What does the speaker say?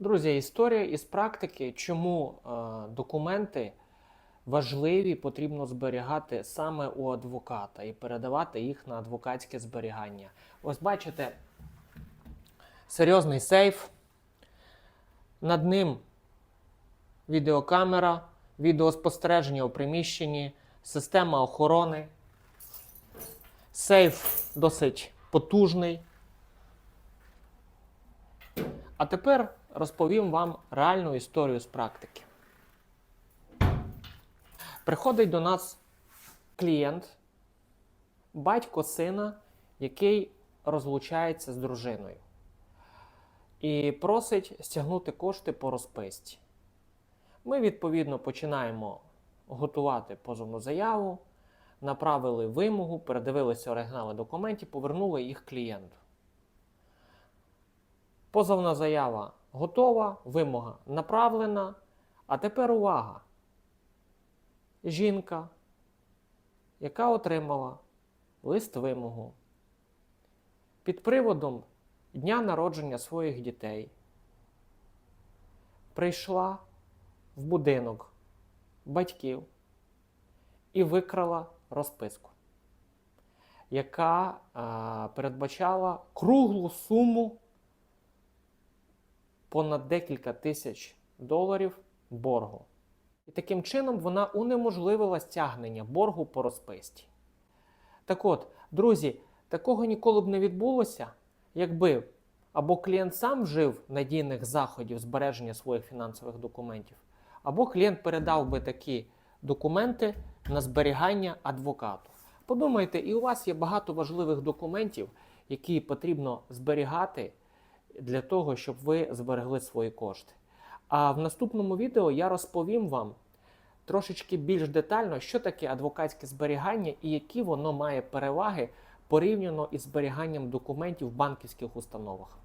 Друзі, історія із практики, чому е, документи важливі, потрібно зберігати саме у адвоката і передавати їх на адвокатське зберігання. Ось бачите, серйозний сейф. Над ним відеокамера, відеоспостереження у приміщенні, система охорони. Сейф досить потужний. А тепер розповім вам реальну історію з практики. Приходить до нас клієнт, батько сина, який розлучається з дружиною, і просить стягнути кошти по розписці. Ми, відповідно, починаємо готувати позовну заяву, направили вимогу, передивилися оригінали документів, повернули їх клієнту. Позовна заява готова, вимога направлена. А тепер увага. Жінка, яка отримала лист вимогу під приводом дня народження своїх дітей, прийшла в будинок батьків і викрала розписку, яка а, передбачала круглу суму понад декілька тисяч доларів боргу. І таким чином вона унеможливила стягнення боргу по розписці. Так от, друзі, такого ніколи б не відбулося, якби або клієнт сам вжив надійних заходів збереження своїх фінансових документів, або клієнт передав би такі документи на зберігання адвокату. Подумайте, і у вас є багато важливих документів, які потрібно зберігати для того, щоб ви зберегли свої кошти. А в наступному відео я розповім вам трошечки більш детально, що таке адвокатське зберігання і які воно має переваги порівняно із зберіганням документів в банківських установах.